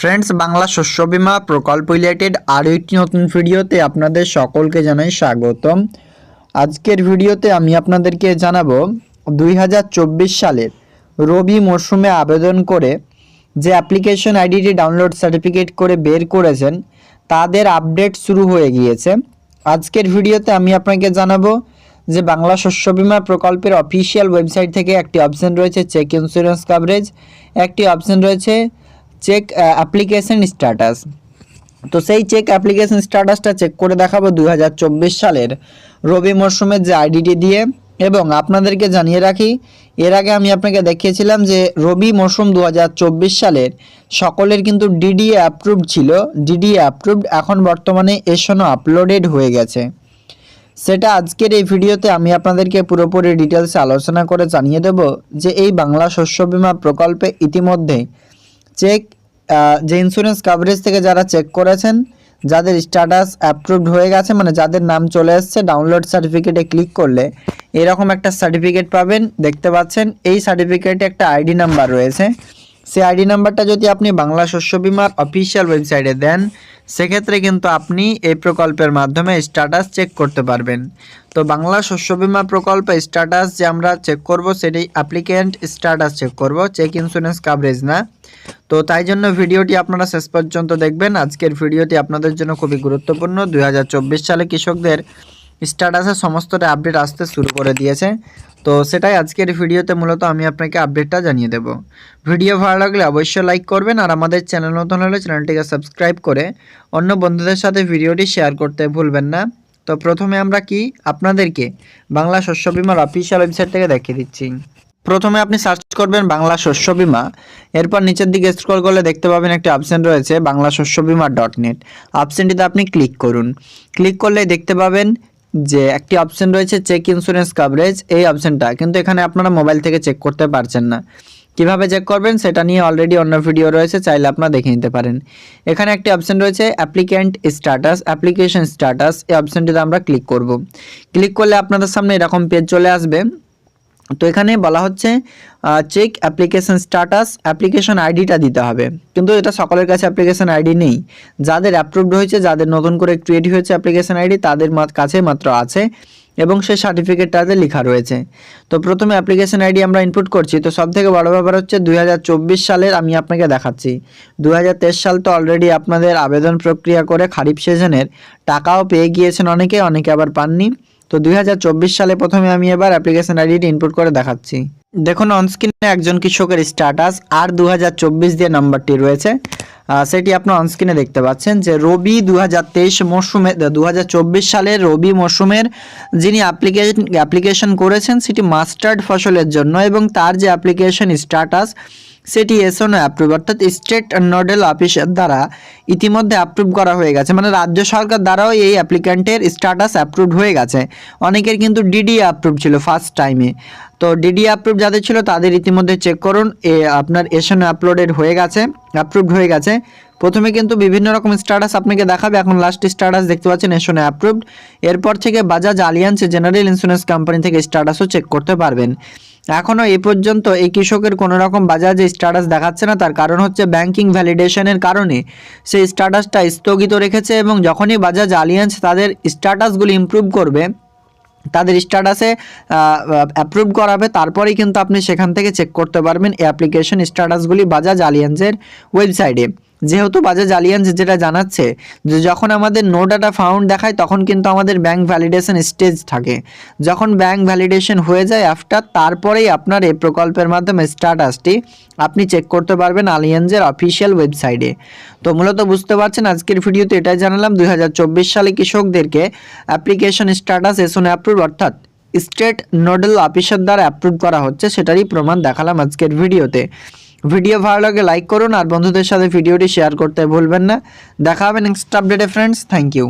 Friends Bangla শস্য বীমা প্রকল্প রিলেটেড আরও একটি নতুন ভিডিওতে আপনাদের সকলকে জানাই স্বাগতম। আজকের ভিডিওতে আমি আপনাদেরকে জানাব, দুই হাজার চব্বিশ সালের রবি মরশুমে আবেদন করে যে অ্যাপ্লিকেশন আইডিটি ডাউনলোড সার্টিফিকেট করে বের করেছেন, তাদের আপডেট শুরু হয়ে গিয়েছে। আজকের ভিডিওতে আমি আপনাকে জানাব যে বাংলা শস্য বীমা প্রকল্পের অফিসিয়াল ওয়েবসাইট থেকে একটি অপশন রয়েছে চেক ইন্স্যুরেন্স কাভারেজ একটি অপশন রয়েছে চেক অ্যাপ্লিকেশন স্ট্যাটাস তো সেই চেক অ্যাপ্লিকেশন স্ট্যাটাসটা চেক করে দেখাবো দু হাজার চব্বিশ সালের রবি মরশুমের যে আইডিটি দিয়ে। এবং আপনাদেরকে জানিয়ে রাখি, এর আগে আমি আপনাকে দেখিয়েছিলাম যে রবি মরশুম দু হাজার চব্বিশ সালের সকলের কিন্তু ডিডিএ অ্যাপ্রুভড ছিল। ডিডিএ অ্যাপ্রুভড এখন বর্তমানে এসনও আপলোডেড হয়ে গেছে। সেটা আজকের এই ভিডিওতে আমি আপনাদেরকে পুরোপুরি ডিটেলসে আলোচনা করে জানিয়ে দেব যে এই বাংলা শস্য বীমা প্রকল্পে ইতিমধ্যে চেক যে ইন্স্যুরেন্স কাভারেজ থেকে যারা চেক করেছেন, যাদের স্ট্যাটাস অ্যাপ্রুভড হয়ে গেছে মানে যাদের নাম চলে এসছে ডাউনলোড সার্টিফিকেটে ক্লিক করলে এরকম একটা সার্টিফিকেট পাবেন। দেখতে পাচ্ছেন, এই সার্টিফিকেটে একটা আইডি নাম্বার রয়েছে। সেই আইডি নাম্বারটা যদি আপনি বাংলা শস্য বিমার অফিসিয়াল ওয়েবসাইটে দেন, সেক্ষেত্রে কিন্তু আপনি এই প্রকল্পের মাধ্যমে স্ট্যাটাস চেক করতে পারবেন। তো বাংলা শস্য বিমা প্রকল্পে স্ট্যাটাস যে আমরা চেক করব সেটাই অ্যাপ্লিকেন্ট স্ট্যাটাস চেক করব চেক ইন্স্যুরেন্স কাভারেজ না। তো তাই জন্য ভিডিওটি আপনারা শেষ পর্যন্ত দেখবেন। আজকের ভিডিওটি আপনাদের জন্য খুবই গুরুত্বপূর্ণ। দু হাজার চব্বিশ সালে কৃষকদের স্ট্যাটাসে সমস্তটা আপডেট আসতে শুরু করে দিয়েছে। তো সেটাই আজকের ভিডিওতে মূলত আমি আপনাকে আপডেটটা জানিয়ে দেব। ভিডিও ভালো লাগলে অবশ্যই লাইক করবেন আর আমাদের চ্যানেল নতুন হলে চ্যানেলটিকে সাবস্ক্রাইব করে অন্য বন্ধুদের সাথে ভিডিওটি শেয়ার করতে ভুলবেন না। তো প্রথমে আমরা কি আপনাদেরকে বাংলা শস্য বিমার অফিসিয়াল ওয়েবসাইট থেকে দেখিয়ে দিচ্ছি। প্রথমে আপনি সার্চ করবেন বাংলা শস্য বিমা। এরপর নিচের দিকে স্ক্রল করলে দেখতে পাবেন একটি অপশন রয়েছে বাংলা শস্য বিমা ডট নেট অপশনটিতে আপনি ক্লিক করুন। ক্লিক করলে দেখতে পাবেন যে একটি অপশন রয়েছে চেক ইন্স্যুরেন্স কাভারেজ এই অপশনটা কিন্তু এখানে আপনারা মোবাইল থেকে চেক করতে পারছেন না। কীভাবে চেক করবেন সেটা নিয়ে অলরেডি অন্য ভিডিও রয়েছে, চাইলে আপনারা দেখে নিতে পারেন। এখানে একটি অপশন রয়েছে অ্যাপ্লিক্যান্ট স্ট্যাটাস অ্যাপ্লিকেশন স্ট্যাটাস এই অপশনটিতে আমরা ক্লিক করব। ক্লিক করলে আপনাদের সামনে এরকম পেজ চলে আসবে। তো এখানে বলা হচ্ছে চেক অ্যাপ্লিকেশন স্ট্যাটাস অ্যাপ্লিকেশন আইডিটা দিতে হবে। কিন্তু এটা সকলের কাছে অ্যাপ্লিকেশন আইডি নেই। যাদের অ্যাপ্রুভড হয়েছে, যাদের নতুন করে ক্রিয়েট হয়েছে অ্যাপ্লিকেশন আইডি তাদের কাছে মাত্র আছে এবং সেই সার্টিফিকেটটাতে লেখা রয়েছে। তো প্রথমে অ্যাপ্লিকেশন আইডি আমরা ইনপুট করছি। তো সব থেকে বড় ব্যাপার হচ্ছে, দুই হাজার চব্বিশ সালের আমি আপনাকে দেখাচ্ছি। দুই হাজার তেইশ সাল তো অলরেডি আপনাদের আবেদন প্রক্রিয়া করে খারিফ সিজনের টাকাও পেয়ে গিয়েছেন অনেকে অনেকে আবার পাননি। তো দু হাজার চব্বিশ সালে প্রথমে আমি এবার অ্যাপ্লিকেশন আইডিটি ইনপুট করে দেখাচ্ছি। দেখুন অনস্ক্রিনে একজন কৃষকের স্ট্যাটাস আর দু হাজার চব্বিশ দিয়ে নাম্বারটি রয়েছে সেটি আপনার অনস্ক্রিনে দেখতে পাচ্ছেন যে রবি দু হাজার তেইশ মরশুমে দু সালের রবি মরশুমের যিনি অ্যাপ্লিকেশন অ্যাপ্লিকেশন করেছেন, সেটি মাস্টার্ড ফসলের জন্য এবং তার যে অ্যাপ্লিকেশন স্ট্যাটাস সেটি এসওনো অ্যাপ্রুভ অর্থাৎ স্টেট নোডেল অফিসের দ্বারা ইতিমধ্যে অ্যাপ্রুভ করা হয়ে গেছে। মানে রাজ্য সরকার দ্বারাও এই অ্যাপ্লিক্যান্টের স্ট্যাটাস অ্যাপ্রুভড হয়ে গেছে। অনেকের কিন্তু ডিডি অ্যাপ্রুভ ছিল ফার্স্ট টাইমে তো ডিডি অ্যাপ্রুভ যাদের ছিল তাদের ইতিমধ্যে চেক করুন, এ আপনার এসএনও আপলোডেড হয়ে গেছে অ্যাপ্রুভড হয়ে গেছে। প্রথমে কিন্তু বিভিন্ন রকম স্ট্যাটাস আপনাকে দেখাবে, এখন লাস্ট স্ট্যাটাস দেখতে পাচ্ছেন এসএনও অ্যাপ্রুভড এরপর থেকে Bajaj Allianz general insurance company থেকে স্ট্যাটাসও চেক করতে পারবেন। এখনও এ পর্যন্ত এই কৃষকের কোনো রকম বাজাজে স্ট্যাটাস দেখাচ্ছে না, তার কারণ হচ্ছে ব্যাংকিং ভ্যালিডেশনের কারণে। সেই স্ট্যাটাসটা স্থগিত রেখেছে এবং যখনই বাজাজ আলিয়ান্স তাদের স্ট্যাটাসগুলি ইমপ্রুভ করবে, তাদের স্ট্যাটাসে অ্যাপ্রুভ করাবে, তারপরেই কিন্তু আপনি সেখান থেকে চেক করতে পারবেন এই অ্যাপ্লিকেশন স্ট্যাটাসগুলি বাজাজ আলিয়ান্সের ওয়েবসাইটে যেহেতু বাজাজ আলিয়ান্স যেটা জানাচ্ছে যে যখন আমাদের নো ডাটা ফাউন্ড দেখায় তখন কিন্তু আমাদের ব্যাংক ভ্যালিডেশন স্টেজ থাকে। যখন ব্যাংক ভ্যালিডেশন হয়ে যায় আফটার তারপরেই আপনার এই প্রকল্পের মাধ্যমে স্ট্যাটাসটি আপনি চেক করতে পারবেন আলিয়ান্সের অফিসিয়াল ওয়েবসাইটে তো মূলত বুঝতে পারছেন আজকের ভিডিওতে এটাই জানালাম, দুই হাজার চব্বিশ সালে কৃষকদেরকে অ্যাপ্লিকেশন স্ট্যাটাস এসন অ্যাপ্রুভ অর্থাৎ স্টেট নোডাল অফিসার দ্বারা অ্যাপ্রুভ করা হচ্ছে, সেটারই প্রমাণ দেখালাম আজকের ভিডিওতে। ভিডিও ভালো লাগে লাইক করুন আর বন্ধুদের সাথে ভিডিওটি শেয়ার করতে ভুলবেন না। দেখা হবে নেক্সট আপডেটে ফ্রেন্ডস থ্যাংক ইউ